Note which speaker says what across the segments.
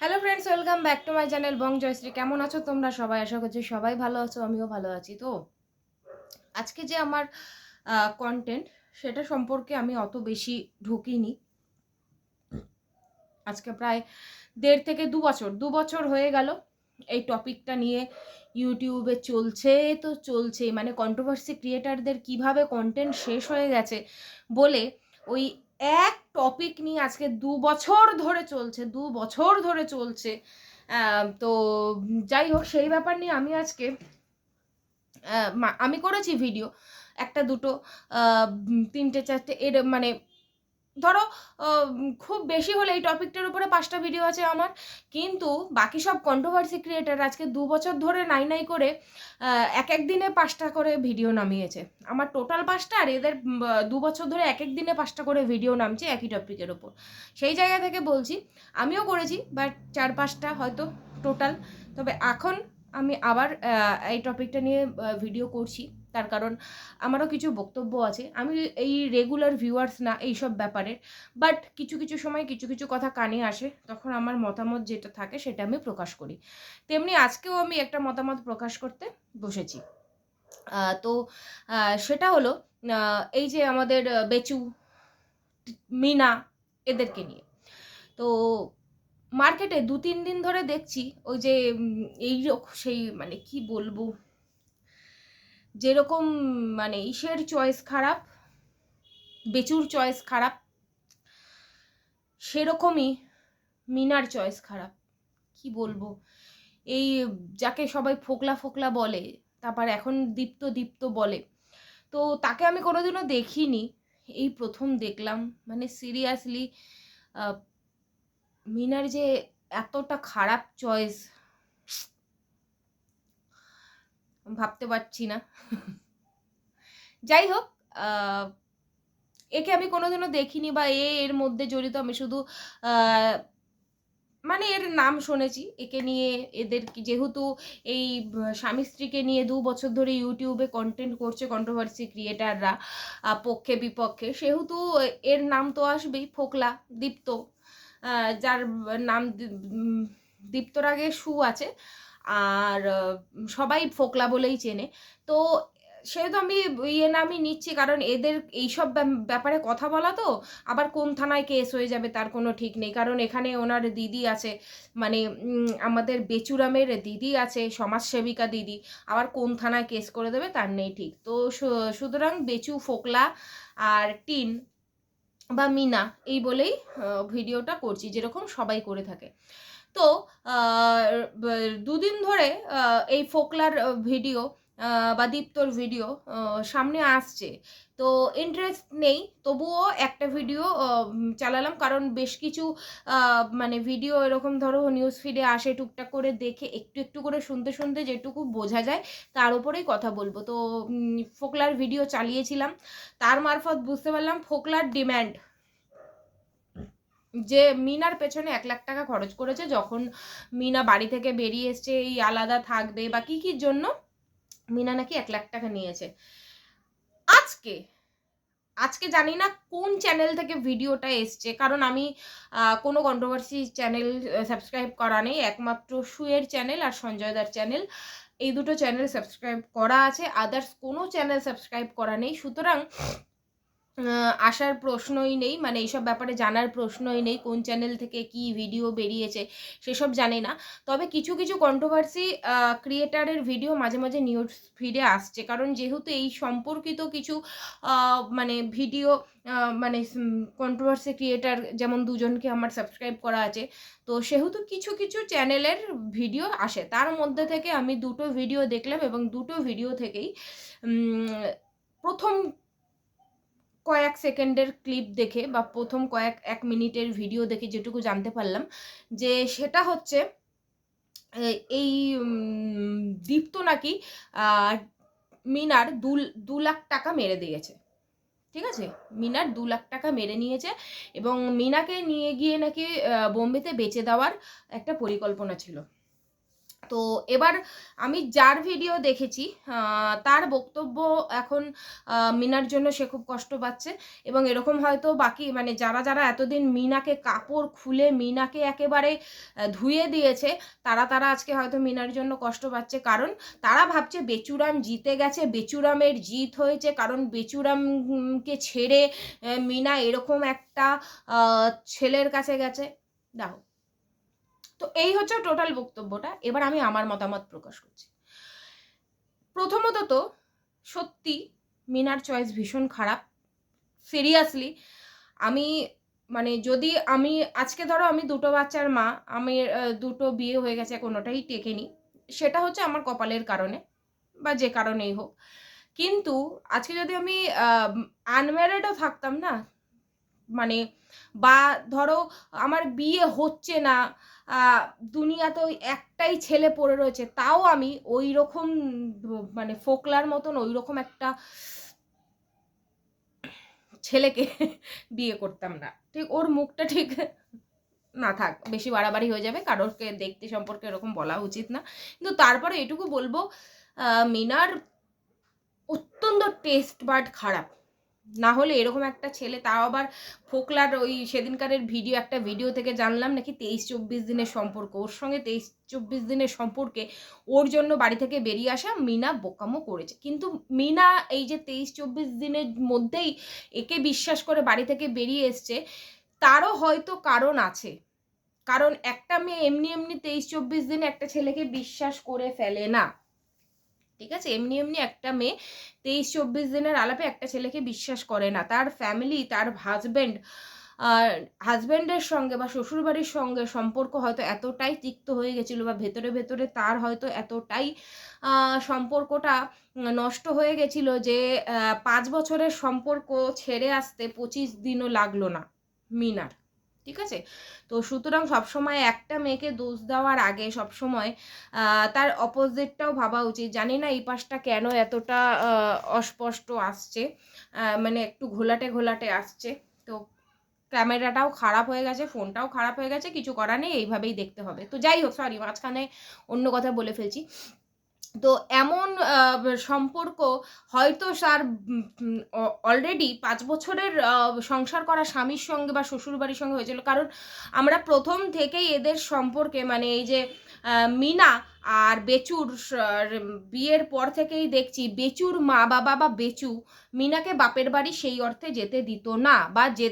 Speaker 1: Hello friends welcome back to my channel Bong Joyshree কেমন আছো তোমরা? সবাই আশা করছি সবাই ভালো আছো, আমিও ভালো আছি। তো, আজকে যে আমার কন্টেন্ট সেটা সম্পর্কে আমি অত বেশি ঢুকিনি। আজকে প্রায় দেড় থেকে দু বছর দু বছর হয়ে গেল। এই টপিকটা নিয়ে ইউটিউবে চলছে, তো চলছে মানে কন্ট্রোভার্সি ক্রিয়েটারদের কীভাবে কন্টেন্ট শেষ হয়ে গেছে বলে ওই এক টপিক নিয়ে আজকে দু বছর ধরে চলছে, দু বছর ধরে চলছে। তো যাই হোক, সেই ব্যাপার নিয়ে আমি আজকে আমি করেছি ভিডিও একটা দুটো তিনটে, চারটে এর মানে ধরো খুব বেশি হলে এই টপিকটার উপরে পাঁচটা ভিডিও আছে আমার। কিন্তু বাকি সব কন্ট্রোভার্সি ক্রিয়েটার আজকে দু বছর ধরে নাই নাই করে এক এক দিনে পাঁচটা করে ভিডিও নামিয়েছে। আমার টোটাল পাঁচটা আর এদের দু বছর ধরে এক এক দিনে পাঁচটা করে ভিডিও নামছে একই টপিকের ওপর সেই জায়গা থেকে বলছি, আমিও করেছি বাট চার পাঁচটা হয়তো টোটাল তবে এখন আমি আবার এই টপিকটা নিয়ে ভিডিও করছি। তার কারণ আমারও কিছু বক্তব্য আছে। আমি এই রেগুলার ভিউয়ার্স না, এইসব ব্যাপারের। বাট কিছু কিছু সময় কিছু কিছু কথা কানে আসে, তখন আমার মতামত যেটা থাকে সেটা আমি প্রকাশ করি। তেমনি আজকেও আমি একটা মতামত প্রকাশ করতে বসেছি। তো সেটা হলো এই যে আমাদের বেচু, মিনা, এদেরকে নিয়ে। তো মার্কেটে দু, তিন দিন ধরে দেখছি, ওই যে এই সেই মানে কি বলব? যেরকম মানে ইসের চয়েস খারাপ, বেচুর চয়েস খারাপ, সেরকমই মিনার চয়েস খারাপ। কি বলব? এই যাকে সবাই ফোকলা ফোকলা বলে, তারপর এখন দীপ্ত দীপ্ত বলে। তো তাকে আমি কোনোদিনও দেখিনি। এই প্রথম দেখলাম। মানে সিরিয়াসলি মিনার যে এতটা খারাপ চয়েস ভাবতে পারছি না। যাই হোক একে আমি কোনোদিনও দেখিনি বা এ এর মধ্যে জড়িত আমি শুধু মানে এর নাম শুনেছি। একে নিয়ে এদের যেহেতু এই স্বামী স্ত্রীকে নিয়ে দু বছর ধরে ইউটিউবে কন্টেন্ট করছে কন্ট্রোভার্সি ক্রিয়েটাররা পক্ষে বিপক্ষে, সেহেতু এর নাম তো আসবেই, ফোকলা, দীপ্ত যার নাম দীপ্তর আগে সু আছে। আর সবাই ফোকলা বলেই চেনে। তো সেহেতু আমি ইয়ে নামই নিচ্ছি। কারণ এদের এইসব ব্যাপারে কথা বলা তো, আবার কোন থানায় কেস হয়ে যাবে তার কোনো ঠিক নেই। কারণ এখানে ওনার দিদি আছে মানে আমাদের বেচুরামের দিদি আছে, সমাজসেবিকা দিদি। আবার কোন থানায় কেস করে দেবে তার নেই ঠিক। তো সুতরাং বেচু, ফোকলা আর টিন বা মিনা, এই বলেই ভিডিওটা করছি, যেরকম সবাই করে থাকে। তো দুদিন ধরে এই ফোকলার ভিডিও বা দীপ্তর ভিডিও সামনে আসছে। তো ইন্টারেস্ট নেই, তবুও একটা ভিডিও চালালাম। কারণ বেশ কিছু মানে ভিডিও এরকম ধরো নিউজ ফিডে আসে, টুকটাক করে দেখে, একটু একটু করে শুনতে শুনতে যেটুকু বোঝা যায়, তার উপরেই কথা বলব। তো ফোকলার ভিডিও চালিয়েছিলাম। তার মারফত বুঝতে পারলাম, ফোকলার ডিম্যান্ড যে মিনার পেছনে এক লাখ টাকা খরচ করেছে, যখন মিনা বাড়ি থেকে বেরিয়ে এসছে, এই আলাদা থাকবে বা কি কির জন্য, মিনা নাকি এক লাখ টাকা নিয়েছে। আজকে আজকে জানি না কোন চ্যানেল থেকে ভিডিওটা এসছে, কারণ আমি কোনো কন্ট্রোভার্সি চ্যানেল সাবস্ক্রাইব করা নেই, একমাত্র সুয়ের চ্যানেল আর সঞ্জয় দার চ্যানেল এই দুটো চ্যানেল সাবস্ক্রাইব করা আছে আদার্স কোনো চ্যানেল সাবস্ক্রাইব করা নেই, সুতরাং আসার প্রশ্নই নেই মানে এইসব ব্যাপারে জানার প্রশ্নই নেই, কোন চ্যানেল থেকে কি ভিডিও বেরিয়েছে সেসব জানি না। তবে কিছু কিছু কন্ট্রোভার্সি ক্রিয়েটারের ভিডিও মাঝে মাঝে নিউজ ফিডে আসছে। কারণ যেহেতু এই সম্পর্কিত কিছু মানে ভিডিও মানে কন্ট্রোভার্সি ক্রিয়েটার যেমন দুজনকে আমার সাবস্ক্রাইব করা আছে, তো সেহেতু কিছু কিছু চ্যানেলের ভিডিও আসে। তার মধ্যে থেকে আমি দুটো ভিডিও দেখলাম এবং দুটো ভিডিও থেকেই প্রথম কয়েক সেকেন্ডের ক্লিপ দেখে বা প্রথম কয়েক এক মিনিটের ভিডিও দেখে যেটুকু জানতে পারলাম, যে সেটা হচ্ছে এই দীপ্ত নাকি মিনার দু দু লাখ টাকা মেরে দিয়েছে। ঠিক আছে? মিনার দু লাখ টাকা মেরে নিয়েছে এবং মিনাকে নিয়ে গিয়ে নাকি বোম্বেতে বেচে দেওয়ার একটা পরিকল্পনা ছিল। তো এবার আমি যার ভিডিও দেখেছি তার বক্তব্য এখন মিনার জন্য সে খুব কষ্ট পাচ্ছে এবং এরকম হয়তো বাকি মানে যারা যারা এতদিন মিনাকে কাপড় খুলে মিনাকে একেবারে ধুয়ে দিয়েছে, তারা তারা আজকে হয়তো মিনার জন্য কষ্ট পাচ্ছে। কারণ তারা ভাবছে বেচুরাম জিতে গেছে, বেচুরামের জিত হয়েছে, কারণ বেচুরামকে ছেড়ে মিনা এরকম একটা ছেলের কাছে গেছে। দেখো তো এই হচ্ছে টোটাল বক্তব্যটা। এবার আমি আমার মতামত প্রকাশ করছি। প্রথমত তো সত্যি মিনার চয়েস ভীষণ খারাপ। সিরিয়াসলি আমি মানে যদি আমি, আজকে ধরো আমি দুটো বাচ্চার মা, আমি দুটো বিয়ে হয়ে গেছে কোনোটাই টেকেনি। সেটা হচ্ছে আমার কপালের কারণে, বা যে কারণেই হোক। কিন্তু আজকে যদি আমি আনম্যারিডও থাকতাম না মানে বা ধরো আমার বিয়ে হচ্ছে না দুনিয়া তো একটাই ছেলে পড়ে রয়েছে, তাও আমি ওই রকম মানে ফোকলার মতন ওই রকম একটা ছেলেকে বিয়ে করতাম না। ঠিক, ওর মুখটা ঠিক না থাক, বেশি বাড়াবাড়ি হয়ে যাবে, কারোরকে দেখতে সম্পর্কে এরকম বলা উচিত না। কিন্তু তারপরে এটুকু বলব মিনার অত্যন্ত টেস্ট বাট খারাপ। না হলে এরকম একটা ছেলে, তাও আবার ফোকলার ওই সেদিনকারের ভিডিও, একটা ভিডিও থেকে জানলাম নাকি তেইশ চব্বিশ দিনের সম্পর্ক। ওর সঙ্গে তেইশ চব্বিশ দিনের সম্পর্কে ওর জন্য বাড়ি থেকে বেরিয়ে আসা মিনা বোকামো করেছে। কিন্তু মিনা এই যে তেইশ চব্বিশ দিনের মধ্যেই একে বিশ্বাস করে বাড়ি থেকে বেরিয়ে এসছে, তারও হয়তো কারণ আছে। কারণ একটা মেয়ে এমনি এমনি তেইশ চব্বিশ দিনে একটা ছেলেকে বিশ্বাস করে ফেলে না। ঠিক আছে? এমনি এমনি একটা মেয়ে তেইশ চব্বিশ দিনের আলাপে একটা ছেলেকে বিশ্বাস করে না। তার ফ্যামিলি তার হাজব্যান্ড হাজব্যান্ডের সঙ্গে বা শ্বশুরবাড়ির সঙ্গে সম্পর্ক হয়তো এতটাই তিক্ত হয়ে গেছিল বা ভেতরে ভেতরে তার হয়তো এতটাই সম্পর্কটা নষ্ট হয়ে গেছিল যে পাঁচ বছরের সম্পর্ক ছেড়ে আসতে পঁচিশ দিনও লাগল না। মিনার। ঠিক আছে? তো সুতরাং সবসময় একটা মেয়েকে দোষ দেওয়ার আগে সবসময় তার অপোজিটটাও ভাবা উচিত। জানি না এই পাশটা কেন এতটা অস্পষ্ট আসছে। মানে একটু ঘোলাটে ঘোলাটে আসছে। তো ক্যামেরাটাও খারাপ হয়ে গেছে, ফোনটাও খারাপ হয়ে গেছে, কিছু করার নেই, এইভাবেই দেখতে হবে। তো যাই হোক সরি মাঝখানে অন্য কথা বলে ফেলছি। তো এমন সম্পর্ক হয়তো তার অলরেডি পাঁচ বছরের সংসার করা স্বামীর সঙ্গে বা শ্বশুরবাড়ির সঙ্গে হয়েছিল। কারণ আমরা প্রথম থেকেই এদের সম্পর্কে মানে এই যে মিনা আর বেচুর বিয়ের পর থেকেই দেখছি বেচুর মা বাবা বা বেচু মিনাকে বাপের বাড়ি সেই অর্থে যেতে দিত না বা যে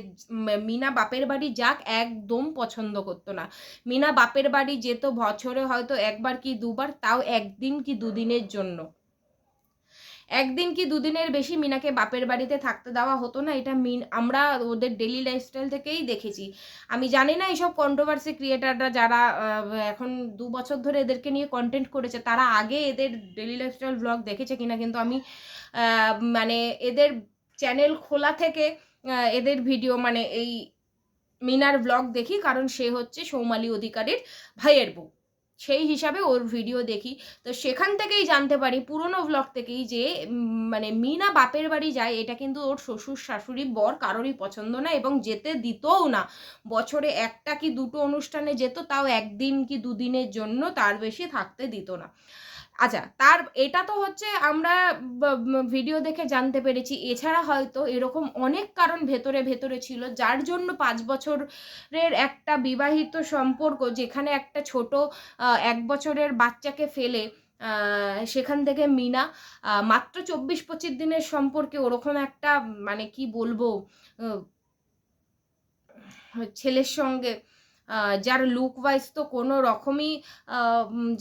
Speaker 1: মিনা বাপের বাড়ি যাক একদম পছন্দ করতো না। মিনা বাপের বাড়ি যেত বছরে হয়তো একবার কি দুবার, তাও একদিন কি দুদিনের জন্য। একদিন কি দুদিনের বেশি মিনাকে বাপের বাড়িতে থাকতে দেওয়া হতো না? এটা মিন, আমরা ওদের ডেলি লাইফস্টাইল থেকেই দেখেছি। আমি জানি না এইসব কন্ট্রোভার্সি ক্রিয়েটাররা যারা এখন দু বছর ধরে এদেরকে নিয়ে কন্টেন্ট করেছে, তারা আগে এদের ডেলি লাইফস্টাইল ব্লগ দেখেছে কিনা? কিন্তু আমি মানে এদের চ্যানেল খোলা থেকে এদের ভিডিও মানে এই মিনার ব্লগ দেখি, কারণ সে হচ্ছে সৌমালি অধিকারীর ভাইয়ের বউ। সেই হিসাবে ওর ভিডিও দেখি। তো সেখান থেকেই জানতে পারি, পুরনো ব্লগ থেকেই যে মানে মিনা বাপের বাড়ি যায়, এটা কিন্তু ওর শ্বশুর শাশুড়ি বর কারোরই পছন্দ না এবং যেতে দিতও না। বছরে একটা কি দুটো অনুষ্ঠানে যেত, তাও একদিন কি দুদিনের জন্য তার বেশি থাকতে দিত না। আচ্ছা তার, এটা তো হচ্ছে আমরা ভিডিও দেখে জানতে পেরেছি। এছাড়া হয়তো এরকম অনেক কারণ ভেতরে ভেতরে ছিল, যার জন্য পাঁচ বছরের একটা বিবাহিত সম্পর্ক যেখানে একটা ছোট এক বছরের বাচ্চাকে ফেলে সেখান থেকে মিনা মাত্র চব্বিশ পঁচিশ দিনের সম্পর্কে ওরকম একটা মানে কি বলব ছেলের সঙ্গে যার লুক ওয়াইজ তো কোনো রকমই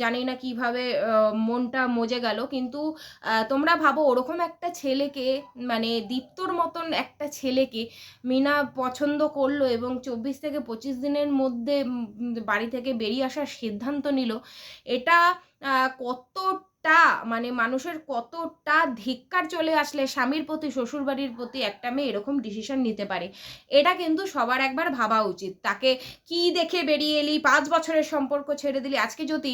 Speaker 1: জানি না কীভাবে মনটা মজে গেল। কিন্তু তোমরা ভাবো ওরকম একটা ছেলেকে মানে দীপ্তর মতন একটা ছেলেকে মিনা পছন্দ করল এবং চব্বিশ থেকে পঁচিশ দিনের মধ্যে বাড়ি থেকে বেরিয়ে আসার সিদ্ধান্ত নিল। এটা আহ, কতটা মানে মানুষের কতটা ধিক্কার চলে আসলে স্বামীর প্রতি, শ্বশুরবাড়ির প্রতি একটা মেয়ে এরকম ডিসিশন নিতে পারে, এটা কিন্তু সবার একবার ভাবা উচিত। তাকে কি দেখে বেরিয়ে এলি, পাঁচ বছরের সম্পর্ক ছেড়ে দিলি, আজকে যদি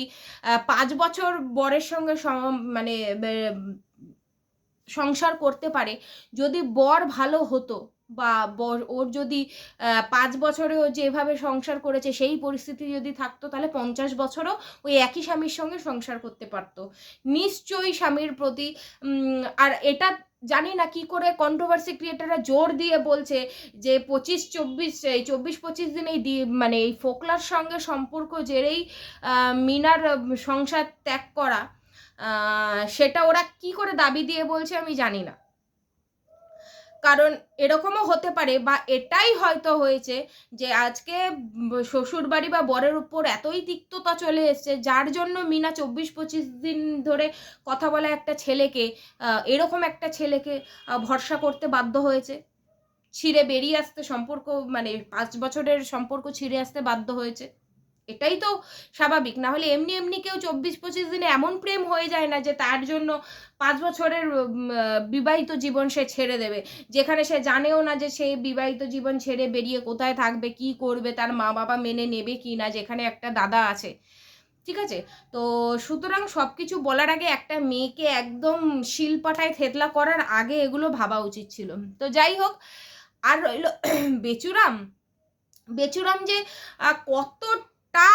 Speaker 1: পাঁচ বছর বরের সঙ্গে মানে সংসার করতে পারে, যদি বর ভালো হতো বা ওর যদি পাঁচ বছরে ও যেভাবে সংসার করেছে, সেই পরিস্থিতি যদি থাকতো, তাহলে পঞ্চাশ বছরও ওই একই স্বামীর সঙ্গে সংসার করতে পারতো। নিশ্চয়ই স্বামীর প্রতি আর এটা জানি না কি করে কন্ট্রোভার্সি ক্রিয়েটাররা জোর দিয়ে বলছে যে পঁচিশ, চব্বিশ, এই চব্বিশ, পঁচিশ দিন এই মানে এই ফোকলার সঙ্গে সম্পর্ক জেরেই মিনার সংসার ত্যাগ করা সেটা ওরা কি করে দাবি দিয়ে বলছে আমি জানি না। কারণ এরকমও হতে পারে বা এটাই হয়তো হয়েছে যে আজকে শ্বশুরবাড়ি বা বরের উপর এতই তিক্ততা চলে এসছে, যার জন্য মিনা চব্বিশ পঁচিশ দিন ধরে কথা বলা একটা ছেলেকে এরকম একটা ছেলেকে ভরসা করতে বাধ্য হয়েছে। ছিঁড়ে বেরিয়ে আসতে সম্পর্ক মানে পাঁচ বছরের সম্পর্ক ছিঁড়ে আসতে বাধ্য হয়েছে। এটাই তো স্বাভাবিক। না হলে এমনি এমনি কেউ চব্বিশ পঁচিশ দিনে এমন প্রেম হয়ে যায় না যে তার জন্য পাঁচ বছরের বিবাহিত জীবন সে ছেড়ে দেবে। যেখানে সে জানেও না যে সে বিবাহিত জীবন ছেড়ে বেরিয়ে কোথায় থাকবে, কি করবে, তার মা বাবা মেনে নেবে কি না, যেখানে একটা দাদা আছে। ঠিক আছে? তো সুতরাং সব কিছু বলার আগে একটা মেয়েকে একদম শিলপাটায় থেতলা করার আগে এগুলো ভাবা উচিত ছিল। তো যাই হোক, আর রইল বেচুরাম। বেচুরাম যে কত টা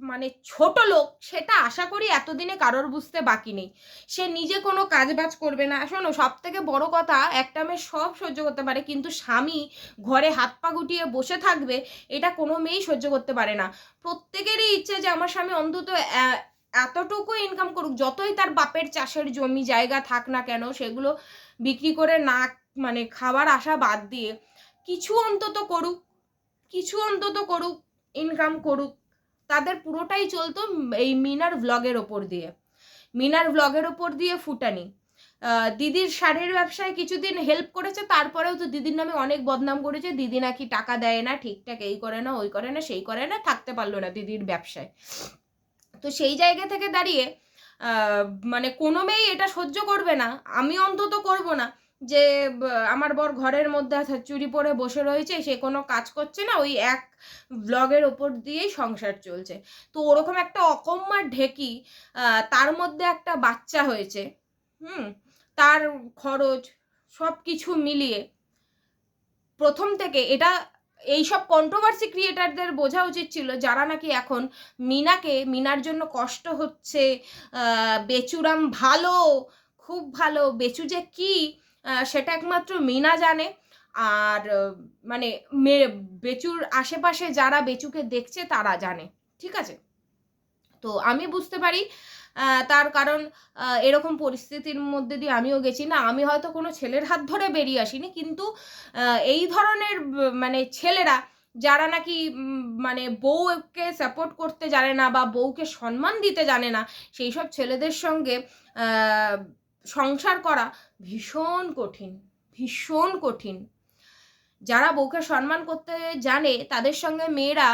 Speaker 1: মানে ছোট লোক, সেটা আশা করি এতদিনে কারোর বুঝতে বাকি নেই। সে নিজে কোনো কাজ বাজ করবে না। শোনো সব থেকে বড় কথা, একটা মেয়ে সব সহ্য করতে পারে, কিন্তু স্বামী ঘরে হাত পা গুটিয়ে বসে থাকবে, এটা কোনো মেয়েই সহ্য করতে পারে না। প্রত্যেকেরই ইচ্ছে যে আমার স্বামী অন্তত এতটুকু ইনকাম করুক, যতই তার বাপের চাষের জমি জায়গা থাক না কেন, সেগুলো বিক্রি করে না মানে খাবার আশা বাদ দিয়ে, কিছু অন্তত করুক, কিছু অন্তত করুক ইনকাম করুক, তাদের পুরোটাই চলতো এই মিনার ভ্লগের ওপর দিয়ে। মিনার ভ্লগের ওপর দিয়ে ফুটানি। দিদির শাড়ির ব্যবসায় কিছুদিন হেল্প করেছে, তারপরেও তো দিদির নামে অনেক বদনাম করেছে, দিদি নাকি টাকা দেয় না, ঠিকঠাক এই করে না, ওই করে না, সেই করে না, থাকতে পারল না দিদির ব্যবসায়। তো সেই জায়গা থেকে দাঁড়িয়ে মানে কোনো মেয়েই এটা সহ্য করবে না, আমি অন্তত করব না। যে আমার বর ঘরের মধ্যে চুরি পরে বসে রয়েছে, সে কোনো কাজ করছে না, ওই এক ব্লগের ওপর দিয়েই সংসার চলছে। তো ওরকম একটা অকম্মার ঢেকি তার মধ্যে একটা বাচ্চা হয়েছে, হুম, তার খরচ সব কিছু মিলিয়ে প্রথম থেকে এটা, এইসব কন্ট্রোভার্সি ক্রিয়েটারদের বোঝা উচিত ছিল, যারা নাকি এখন মিনাকে, মিনার জন্য কষ্ট হচ্ছে বেচুরাম ভালো, খুব ভালো, বেচু যে কী সেটা একমাত্র মিনা জানে। আর মানে বেচুর আশেপাশে যারা বেচুকে দেখছে তারা জানে। ঠিক আছে? তো আমি বুঝতে পারি তার কারণ এরকম পরিস্থিতির মধ্যে দিয়ে আমিও গেছি। না, আমি হয়তো কোনো ছেলের হাত ধরে বেরিয়ে আসিনি, কিন্তু এই ধরনের মানে ছেলেরা যারা নাকি মানে বউকে সাপোর্ট করতে জানে না বা বউকে সম্মান দিতে জানে না, সেই সব ছেলেদের সঙ্গে সংসার করা ভীষণ কঠিন ভীষণ কঠিন। যারা বউকে সম্মান করতে জানে, তাদের সঙ্গে মেয়েরা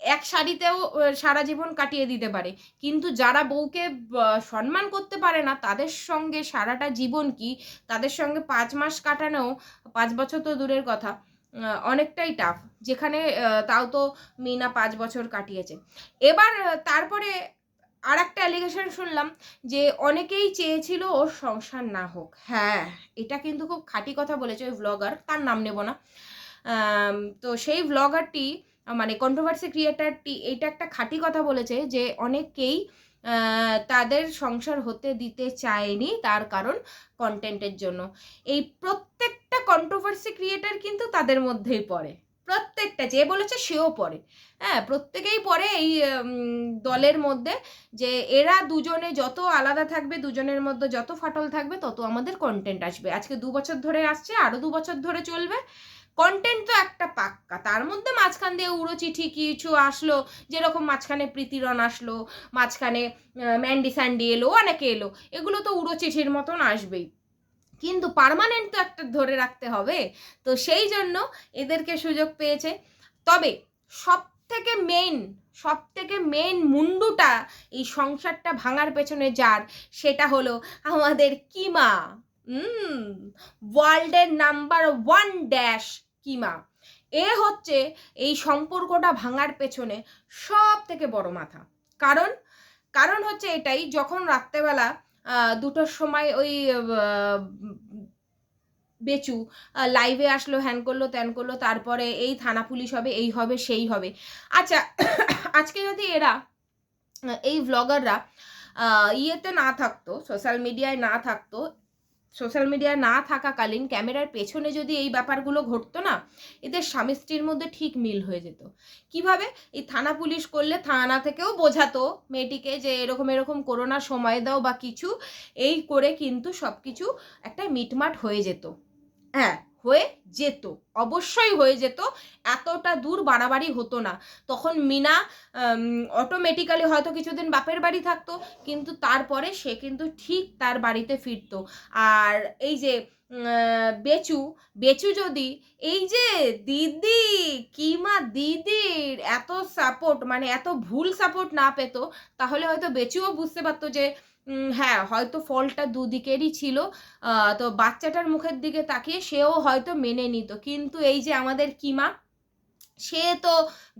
Speaker 1: এক শাড়িতেও সারা জীবন কাটিয়ে দিতে পারে। কিন্তু যারা বউকে সম্মান করতে পারে না, তাদের সঙ্গে সারাটা জীবন কি? তাদের সঙ্গে পাঁচ মাস কাটানো পাঁচ বছর তো দূরের কথা। অনেকটাই টাফ যেখানে তাও তো মিনা পাঁচ বছর কাটিয়েছে। এবার তারপরে আর একটা অ্যালিগেশন শুনলাম যে অনেকেই চেয়েছিল ওর সংসার না হোক। হ্যাঁ এটা কিন্তু খুব খাঁটি কথা বলেছে ওই ভ্লগার তার নাম নেব না। তো সেই ভ্লগারটি মানে কন্ট্রোভার্সি ক্রিয়েটারটি এটা একটা খাঁটি কথা বলেছে যে অনেকেই তাদের সংসার হতে দিতে চায়নি তার কারণ কন্টেন্টের জন্য। এই প্রত্যেকটা কন্ট্রোভার্সি ক্রিয়েটার কিন্তু তাদের মধ্যেই পড়ে। প্রত্যেকটা, যে বলেছে সেও পড়ে। হ্যাঁ প্রত্যেকেই পড়ে এই দলের মধ্যে যে এরা দুজনে যত আলাদা থাকবে, দুজনের মধ্যে যত ফাটল থাকবে, তত আমাদের কন্টেন্ট আসবে। আজকে দু বছর ধরে আসছে আরও দু বছর ধরে চলবে। কন্টেন্ট তো একটা পাক্কা। তার মধ্যে মাঝখান দিয়ে উড়ো চিঠি কিছু আসলো, যেরকম মাঝখানে প্রীতিরণ আসলো, মাঝখানে ম্যান্ডি স্যান্ডি এলো, অনেকে এলো। এগুলো তো উড়ো চিঠির মতন আসবেই। কিন্তু পারমানেন্ট তো একটা ধরে রাখতে হবে। তো সেই জন্য এদেরকে সুযোগ পেয়েছে। তবে সব থেকে মেইন সব থেকে মেইন মুন্ডুটা এই সংসারটা ভাঙার পেছনে যার, সেটা হলো আমাদের কিমা। ওয়ার্ল্ডের নাম্বার ওয়ান ড্যাশ কিমা। এ হচ্ছে এই সম্পর্কটা ভাঙার পেছনে সব থেকে বড় মাথা। কারণ কারণ হচ্ছে এটাই, যখন রাত্রেবেলা দুটোর সময় ওই বেচু লাইভে আসলো হ্যান করল, ত্যান করল, তারপরে এই থানা পুলিশ হবে, এই হবে, সেই হবে। আচ্ছা আজকে যদি এরা, এই ভ্লগাররা ইয়েতে না থাকতো সোশ্যাল মিডিয়ায় না থাকতো সোশ্যাল মিডিয়া না থাকাকালীন ক্যামেরার পেছনে যদি এই ব্যাপারগুলো ঘটতো না, এদের স্বামী স্ত্রীর মধ্যে ঠিক মিল হয়ে যেত। কীভাবে? এই থানা পুলিশ করলে থানা থেকেও বোঝাতো মেয়েটিকে যে এরকম এরকম করোনা সময় দাও বা কিছু। এই করে কিন্তু সব কিছু একটা মিটমাট হয়ে যেত। হ্যাঁ হয়ে যেত। অবশ্যই হয়ে যেত। এতটা দূর বাড়াবাড়ি হতো না। তখন মিনা অটোমেটিক্যালি হয়তো কিছুদিন বাপের বাড়ি থাকতো, কিন্তু তারপরে সে কিন্তু ঠিক তার বাড়িতে ফিরতো। আর এই যে বেচু বেচু যদি, এই যে দিদি কিমা দিদির এত সাপোর্ট মানে এত ভুল সাপোর্ট না পেতো, তাহলে হয়তো বেচুও বুঝতে পারতো যে হ্যাঁ হয়তো ফলটা দুদিকেরই ছিল। তো বাচ্চাটার মুখের দিকে তাকিয়ে সেও হয়তো মেনে নিত। কিন্তু এই যে আমাদের কিমা, সে তো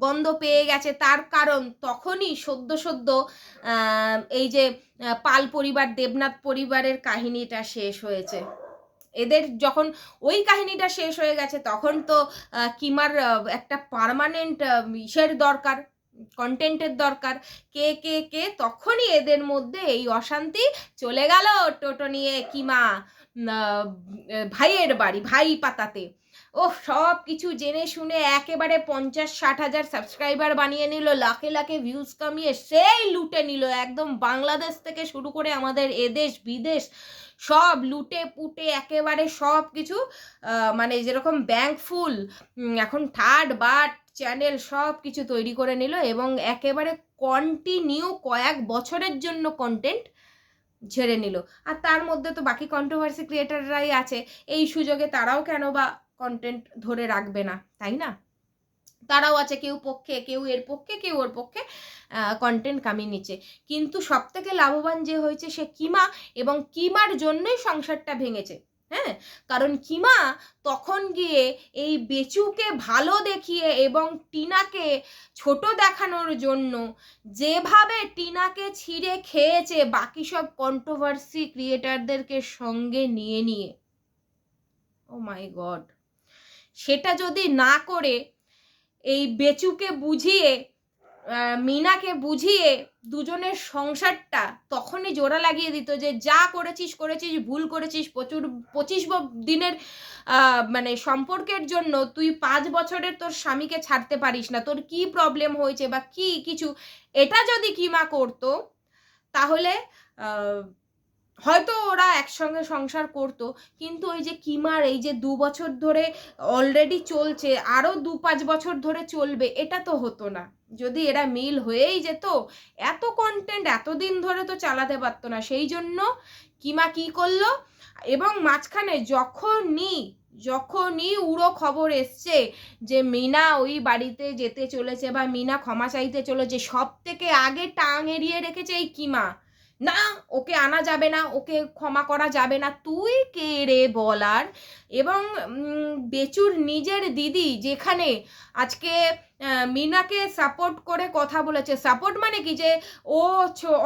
Speaker 1: গন্ধ পেয়ে গেছে। তার কারণ তখনই সদ্য সদ্য এই যে পাল পরিবার, দেবনাথ পরিবারের কাহিনীটা শেষ হয়েছে। এদের যখন ওই কাহিনীটা শেষ হয়ে গেছে, তখন তো কিমার একটা পার্মানেন্ট ইসের দরকার। কন্টেন্টের দরকার। কে কে কে তখনই এদের মধ্যে এই অশান্তি চলে গেল টোটো নিয়ে কিমা ভাইয়ের বাড়ি, ভাই পাতাতে। ও সব কিছু জেনে শুনে একেবারে পঞ্চাশ, ষাট হাজার সাবস্ক্রাইবার বানিয়ে নিল, লাখে লাখে ভিউজ কামিয়ে সেই লুটে নিল। একদম বাংলাদেশ থেকে শুরু করে আমাদের এদেশ, বিদেশ, সব লুটে পুটে একেবারে সব কিছু মানে যেরকম ব্যাংক ফুল এখন থার্ড বাট চ্যানেল সব কিছু তৈরি করে নিল এবং একেবারে কন্টিনিউ কয়েক বছরের জন্য কন্টেন্ট ঝেড়ে নিল। আর তার মধ্যে তো বাকি কন্ট্রোভার্সি ক্রিয়েটাররাই আছে, এই সুযোগে তারাও কেন বা কন্টেন্ট ধরে রাখবে না, তাই না? তারাও আছে কেউ পক্ষে, কেউ এর পক্ষে, কেউ ওর পক্ষে কন্টেন্ট কামিয়ে নিচ্ছে। কিন্তু সব থেকে লাভবান যে হয়েছে সে কিমা এবং কিমার জন্যই সংসারটা ভেঙেছে। হ্যাঁ? কারণ কিমা তখন গিয়ে এই বেচুকে ভালো দেখিয়ে এবং টিনাকে ছোট দেখানোর জন্য যেভাবে টিনাকে ছিঁড়ে খেয়েছে বাকি সব কন্ট্রোভার্সি ক্রিয়েটারদেরকে সঙ্গে নিয়ে নিয়ে। ও মাই গড সেটা যদি না করে এই বেচুকে বুঝিয়ে মিনাকে বুঝিয়ে দুজনের সংসারটা তখনই জোড়া লাগিয়ে দিত যে যা করেছিস করেছিস, ভুল করেছিস, প্রচুর, পঁচিশ দিনের মানে সম্পর্কের জন্য তুই পাঁচ বছরের তোর স্বামীকে ছাড়তে পারিস না। তোর কি প্রবলেম হয়েছে বা কি কিছু? এটা যদি কিমা করতো, তাহলে হয়তো ওরা একসঙ্গে সংসার করতো। কিন্তু ওই যে কিমার এই যে দু বছর ধরে অলরেডি চলছে আরও দু পাঁচ বছর ধরে চলবে, এটা তো হতো না। যদি এরা মিল হয়েই যেত, এত কন্টেন্ট এতদিন ধরে তো চালাতে পারতো না। সেই জন্য কিমা কি করল? এবং মাঝখানে যখনই যখনই উড়ো খবর এসছে যে মিনা ওই বাড়িতে যেতে চলেছে বা মিনা ক্ষমা চাইতে চলেছে সব থেকে আগে টাং এড়িয়ে রেখেছে এই কিমা। না, ওকে আনা যাবে না, ওকে ক্ষমা করা যাবে না। তুই কে রে বলার? এবং বেচুর নিজের দিদি যেখানে আজকে মিনাকে সাপোর্ট করে কথা বলেছে। সাপোর্ট মানে কি? যে ও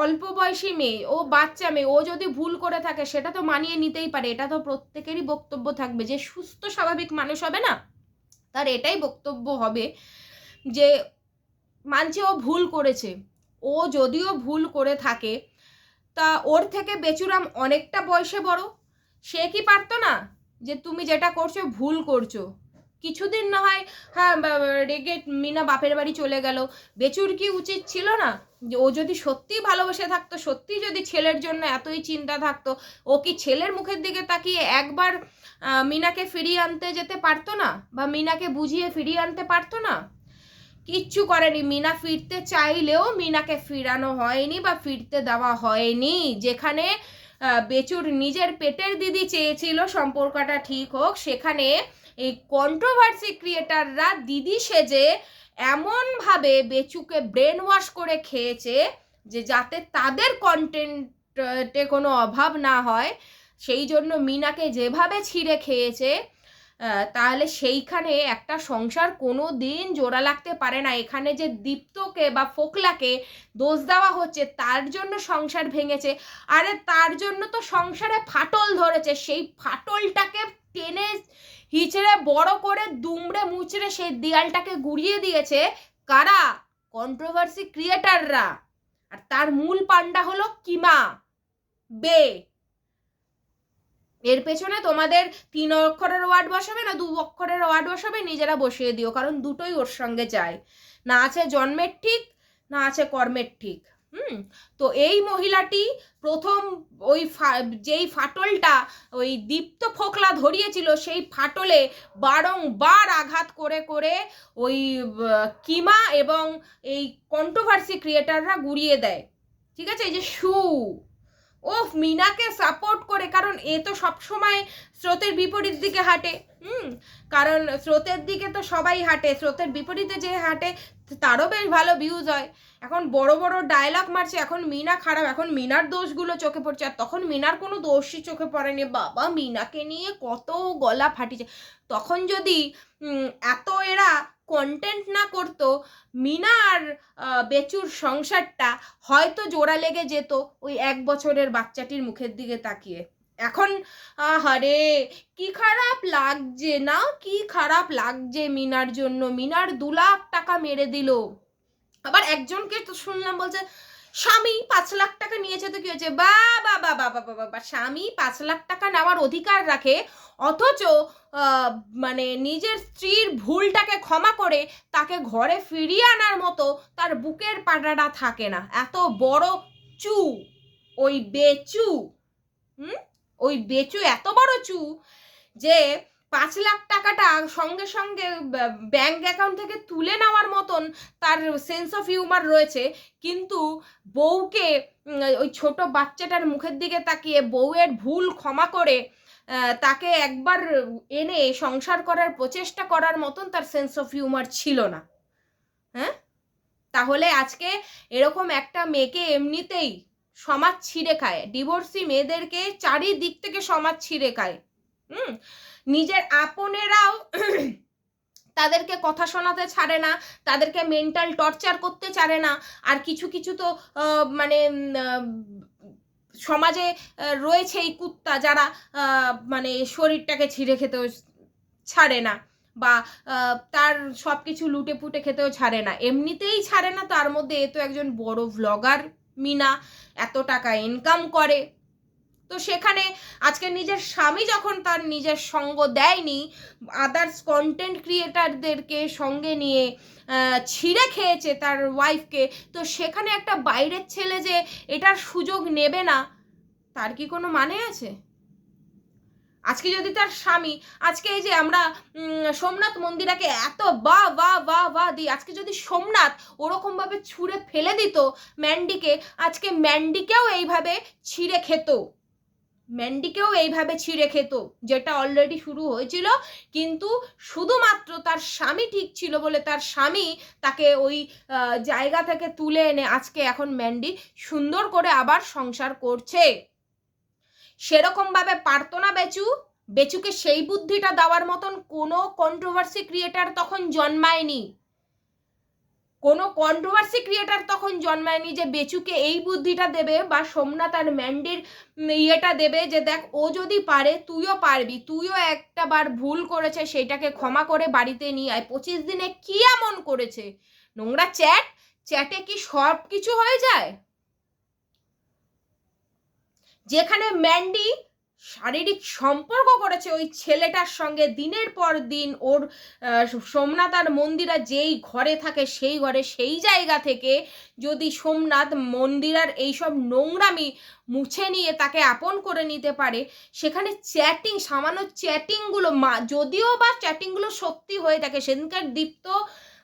Speaker 1: অল্প বয়সী মেয়ে, ও বাচ্চা মেয়ে, ও যদি ভুল করে থাকে, সেটা তো মানিয়ে নিতেই পারে। এটা তো প্রত্যেকেরই বক্তব্য থাকবে। যে সুস্থ, স্বাভাবিক মানুষ হবে না? তার এটাই বক্তব্য হবে যে, মানছে ও ভুল করেছে। ও যদিও ভুল করে থাকে তা ওর থেকে বেচুরাম অনেকটা বয়সে বড়? সে কি পারতো না যে তুমি যেটা করছ ভুল করছ? কিছুদিন না হয় হ্যাঁ রেগে মিনা বাপের বাড়ি চলে গেল। বেচুর কি উচিত ছিল না যে ও যদি সত্যিই ভালোবেসে থাকতো সত্যি যদি ছেলের জন্য এতই চিন্তা থাকতো, ও কি ছেলের মুখের দিকে তাকিয়ে একবার মিনাকে ফিরিয়ে আনতে যেতে পারতো না? বা মিনাকে বুঝিয়ে ফিরিয়ে আনতে পারতো না? কিচ্ছু করেনি। মিনা ফিরতে চাইলেও মিনাকে ফিরানো হয়নি বা ফিরতে দেওয়া হয়নি। যেখানে বেচুর নিজের পেটের দিদি চেয়েছিল সম্পর্কটা ঠিক হোক, সেখানে এই কন্ট্রোভার্সি ক্রিয়েটাররা দিদি সেজে এমনভাবে বেচুকে ব্রেন ওয়াশ করে খেয়েছে যে যাতে তাদের কন্টেন্টে কোনো অভাব না হয়। সেই জন্য মিনাকে যেভাবে ছিঁড়ে খেয়েছে তাহলে সেইখানে একটা সংসার কোনো দিন জোড়া লাগতে পারে না। এখানে যে দীপ্তকে বা ফোকলাকে দোষ দেওয়া হচ্ছে, তার জন্য সংসার ভেঙেছে। আরে তার জন্য তো সংসারে ফাটল ধরেছে। সেই ফাটলটাকে টেনে হিচড়ে, বড় করে দুমড়ে মুচড়ে সেই দেয়ালটাকে গুড়িয়ে দিয়েছে কারা? কন্ট্রোভার্সি ক্রিয়েটাররা আর তার মূল পান্ডা হলো কিমা। বে। এর পেছনে তোমাদের তিন অক্ষরের ওয়ার্ড বসাবে না, দু অক্ষরের ওয়ার্ড বসাবে, নিজেরা বসিয়ে দিও, কারণ দুটোই ওর সঙ্গে যায়। না আছে জন্মের ঠিক, না আছে কর্মের ঠিক, হুম? তো এই মহিলাটি প্রথম ওই যেই ফাটলটা, ওই দীপ্ত ফোকলা ধরিয়েছিল, সেই ফাটলে বারংবার আঘাত করে করে ওই কিমা এবং এই কন্ট্রোভার্সি ক্রিয়েটাররা গুড়িয়ে দেয়। ঠিক আছে? এই যে শু ও মিনাকে সাপোর্ট করে, কারণ এ তো সবসময় স্রোতের বিপরীত দিকে হাঁটে, হুম? কারণ স্রোতের দিকে তো সবাই হাঁটে, স্রোতের বিপরীতে যে হাঁটে, তারও বেশ ভালো ভিউজ হয়। এখন বড় বড় ডায়লগ মারছে, এখন মিনা খারাপ, এখন মিনার দোষগুলো চোখে পড়ছে, আর তখন মিনার কোনো দোষই চোখে পড়েনি। বাবা, মিনাকে নিয়ে কত গলা ফাটিছে। তখন যদি এত এরা কন্টেন্ট না করতো, মিনা আর বেচুর সংসারটা হয়তো জোড়া লেগে যেত ওই এক বছরের বাচ্চাটির মুখের দিকে তাকিয়ে। এখন, আহারে, কি খারাপ লাগছে না? কি খারাপ লাগছে মিনার জন্য? মিনার দু লাখ টাকা মেরে দিল। আবার একজনকে তো শুনলাম বলছে স্বামী পাঁচ লাখ টাকা নিয়েছে তো কি হয়েছে? বা বা বা বা বা বা স্বামী পাঁচ লাখ টাকা নেওয়ার অধিকার রাখে, অথচ মানে নিজের স্ত্রীর ভুলটাকে ক্ষমা করে তাকে ঘরে ফিরিয়ে আনার মতো তার বুকের পাটাটা থাকে না। এত বড় চু, ওই বেচু, হুম? ওই বেচু এত বড় চু যে পাঁচ লাখ টাকাটা সঙ্গে সঙ্গে ব্যাংক অ্যাকাউন্ট থেকে তুলে নেওয়ার মতন তার সেন্স অফ হিউমার রয়েছে। কিন্তু বউকে ওই ছোট বাচ্চাটার মুখের দিকে তাকিয়ে বউয়ের ভুল ক্ষমা করে তাকে একবার এনে সংসার করার প্রচেষ্টা করার মতন তার সেন্স অফ হিউমার ছিল না। হ্যাঁ? তাহলে আজকে এরকম একটা মেয়েকে এমনিতেই সমাজ ছিঁড়ে খায়। ডিভোর্সি মেয়েদেরকে চারিদিক থেকে সমাজ ছিঁড়ে খায়। হুম? নিজের আপনেরাও তাদেরকে কথা শোনাতে ছাড়ে না, তাদেরকে মেন্টাল টর্চার করতে ছাড়ে না, আর কিছু কিছু তো মানে সমাজে রয়েছে এই কুত্তা যারা মানে শরীরটাকে ছিঁড়ে খেতেও ছাড়ে না বা তার সব কিছু লুটে পুটে খেতেও ছাড়ে না। এমনিতেই ছাড়ে না, তার মধ্যে এ তো একজন বড় ভ্লগার মিনা, এত টাকা ইনকাম করে। তো সেখানে আজকে নিজের স্বামী যখন তার নিজের সঙ্গ দেয়নি আদার্স কন্টেন্ট ক্রিয়েটারদেরকে সঙ্গে নিয়ে ছিঁড়ে খেয়েছে তার ওয়াইফকে তো সেখানে একটা বাইরের ছেলে যে এটার সুযোগ নেবে না, তার কি কোনো মানে আছে? আজকে যদি তার স্বামী, আজকে এই যে আমরা সোমনাথ মন্দিরাকে এত বা বা বা বা দিই, আজকে যদি সোমনাথ ওরকমভাবে ছুঁড়ে ফেলে দিত ম্যান্ডিকে, আজকে ম্যান্ডিকেও এইভাবে ছিঁড়ে খেত। ম্যান্ডিকেও এইভাবে ছিঁড়ে খেত, যেটা অলরেডি শুরু হয়েছিল, কিন্তু শুধুমাত্র তার স্বামী ঠিক ছিল বলে তার স্বামী তাকে ওই জায়গা থেকে তুলে এনে আজকে এখন ম্যান্ডি সুন্দর করে আবার সংসার করছে। সেরকমভাবে পারতো না বেচু। বেচুকে সেই বুদ্ধিটা দেওয়ার মতন কোনো কন্ট্রোভার্সি ক্রিয়েটার তখন জন্মায়নি। কোনো কন্ট্রোভার্সি ক্রিয়েটার তখন জন্মায়নি যে বেচুকে এই বুদ্ধিটা দেবে বা সোমনাথ আর ম্যান্ডির ইয়েটা দেবে যে দেখ, ও যদি পারে, তুইও পারবি, তুইও একটা বার ভুল করেছে সেইটাকে ক্ষমা করে বাড়িতে নিয়ে আয়। পঁচিশ দিনে কি এমন করেছে? নোংরা চ্যাট? চ্যাটে কি সব কিছু হয়ে যায়? যেখানে ম্যান্ডি শারীরিক সম্পর্ক করেছে ওই ছেলেটার সঙ্গে। দিনের পর দিন ওর সোমনাথ আর মন্দিরা যেই ঘরে থাকে সেই ঘরে, সেই জায়গা থেকে যদি সোমনাথ মন্দিরার এইসব নোংরামি মুছে নিয়ে তাকে আপন করে নিতে পারে, সেখানে চ্যাটিং, সামান্য চ্যাটিংগুলো মা, যদিও বা চ্যাটিংগুলো সত্যি হয়ে থাকে, সেদিনকার দীপ্ত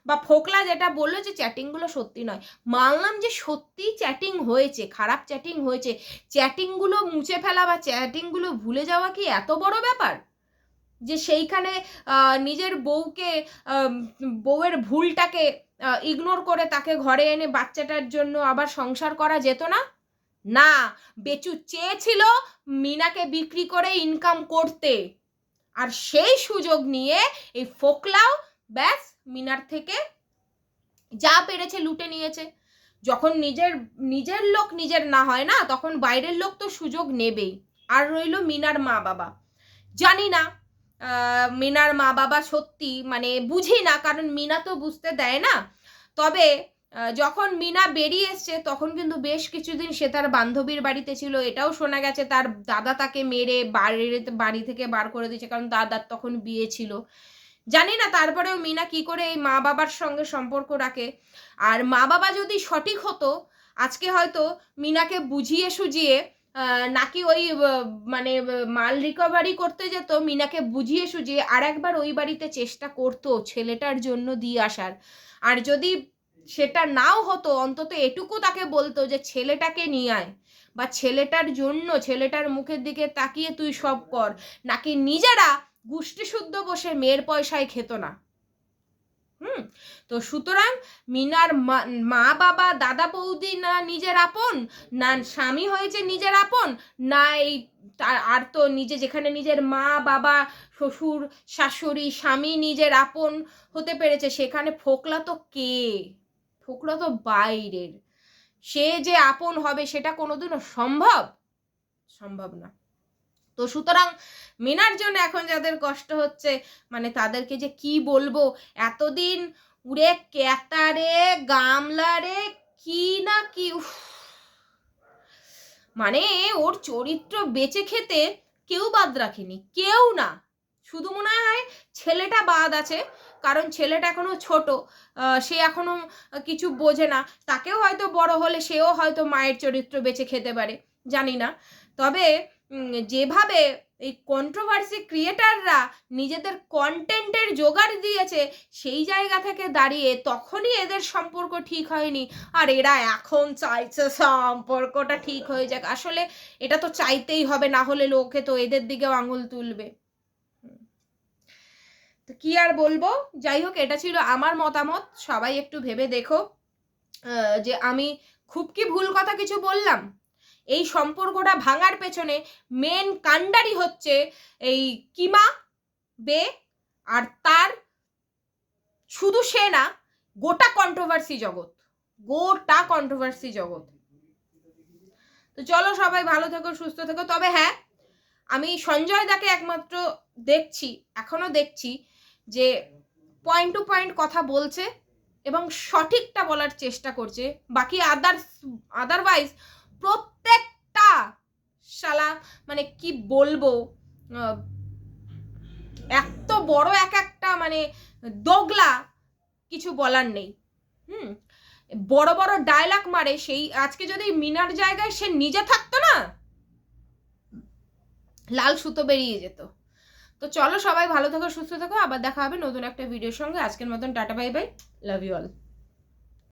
Speaker 1: বা ফোকলা যেটা বলল যে চ্যাটিংগুলো সত্যি নয়। মানলাম যে সত্যি চ্যাটিং হয়েছে, খারাপ চ্যাটিং হয়েছে। চ্যাটিংগুলো মুছে ফেলা বা চ্যাটিংগুলো ভুলে যাওয়া কি এত বড় ব্যাপার? যে সেইখানে নিজের বউকে বউয়ের ভুলটাকে ইগনোর করে তাকে ঘরে এনে বাচ্চাটার জন্য আবার সংসার করা যেত না? না, বেচু চেয়েছিল মিনাকে বিক্রি করে ইনকাম করতে। আর সেই সুযোগ নিয়ে এই ফোকলাও ব্যাস মিনার থেকে যা পেরেছে লুটে নিয়েছে। যখন নিজের নিজের লোক নিজের না হয় না, তখন বাইরের লোক তো সুযোগ নেবেই। আর রইল মিনার মা বাবা। জানি না মিনার মা বাবা সত্যি মানে বুঝি না, কারণ মিনা তো বুঝতে দেয় না। তবে যখন মিনা বেরিয়ে এসছে, তখন কিন্তু বেশ কিছুদিন সে তার বান্ধবীর বাড়িতে ছিল। এটাও শোনা গেছে, তার দাদা তাকে মেরে বাড়ির, বাড়ি থেকে বার করে দিয়েছে, কারণ দাদার তখন বিয়ে ছিল। জানি না তারপরেও মিনা কি করে এই মা বাবার সঙ্গে সম্পর্ক রাখে। আর মা বাবা যদি সঠিক হতো, আজকে হয়তো মিনাকে বুঝিয়ে সুঝিয়ে নাকি ওই মানে মাল রিকভারি করতে যেত, মিনাকে বুঝিয়ে সুঝিয়ে আর একবার ওই বাড়িতে চেষ্টা করতো ছেলেটার জন্য দিয়ে আসার। আর যদি সেটা নাও হতো, অন্তত এটুকু তাকে বলতো যে ছেলেটাকে নিয়ে আয়, বা ছেলেটার জন্য, ছেলেটার মুখের দিকে তাকিয়ে তুই সব কর। নাকি নিজেরা গুষ্টি শুদ্ধ বসে মেয়ের পয়সায় খেত না। হুম? তো সুতরাং মিনার মা বাবা, দাদা বৌদি না নিজের আপন, না স্বামী হয়েছে নিজের আপন, না এই আর তো নিজে যেখানে নিজের মা, বাবা, শ্বশুর, শাশুড়ি, স্বামী নিজের আপন হতে পেরেছে, সেখানে ফোকলা তো কে? ফোকলা তো বাইরের। সে যে আপন হবে সেটা কোনোদিনও সম্ভব? সম্ভব না। তো সুতরাং মেনার জন্য এখন যাদের কষ্ট হচ্ছে মানে তাদেরকে যে কি বলব? এতদিন উড়ে ক্যাতারে গামলারে কি না কি। মানে ওর চরিত্র বেঁচে খেতে কেউ বাদ রাখেনি, কেউ না। শুধু মনে হয় ছেলেটা বাদ আছে, কারণ ছেলেটা এখনও ছোট সে এখনও কিছু বোঝে না। তাকেও হয়তো বড় হলে সেও হয়তো মায়ের চরিত্র বেঁচে খেতে পারে, জানি না। তবে যেভাবে এই কন্ট্রোভার্সি ক্রিয়েটাররা নিজেদের কন্টেন্টের জোগাড় দিয়েছে, সেই জায়গা থেকে দাঁড়িয়ে তখনই এদের সম্পর্ক ঠিক হয়নি। আর এরা এখন চাইছে সম্পর্কটা ঠিক হয়ে যাক। আসলে এটা তো চাইতেই হবে, না হলে লোকে তো এদের দিকেও আঙুল তুলবে। তো কি আর বলব? যাই হোক, এটা ছিল আমার মতামত। সবাই একটু ভেবে দেখো। যে আমি খুব কি ভুল কথা কিছু বললাম? এই সম্পর্কটা ভাঙার পেছনে মেন কাণ্ডারি হচ্ছে এই কিমা বে আর তার শুধু সে না, গোটা কন্ট্রোভার্সি জগৎ, গোটা কন্ট্রোভার্সি জগৎ। তো চলো সবাই ভালো থেকো, সুস্থ থেকো। তবে হ্যাঁ আমি সঞ্জয় দাকে একমাত্র দেখছি, এখনও দেখছি যে পয়েন্ট টু পয়েন্ট কথা বলছে এবং সঠিকটা বলার চেষ্টা করছে। বাকি আদার্স আদারওয়াইজ প্রত্যেকটা শালা মানে কি বলব এত বড় এক একটা মানে দোগলা কিছু বলার নেই। হুম? বড় বড় ডায়লগ মারে, সেই আজকে যদি মিনার জায়গায় সে নিজে থাকতো না, লাল সুতো বেরিয়ে যেত। তো চলো সবাই ভালো থেকো, সুস্থ থেকো, আবার দেখা হবে নতুন একটা ভিডিওর সঙ্গে। আজকের মতন tata bye bye love you all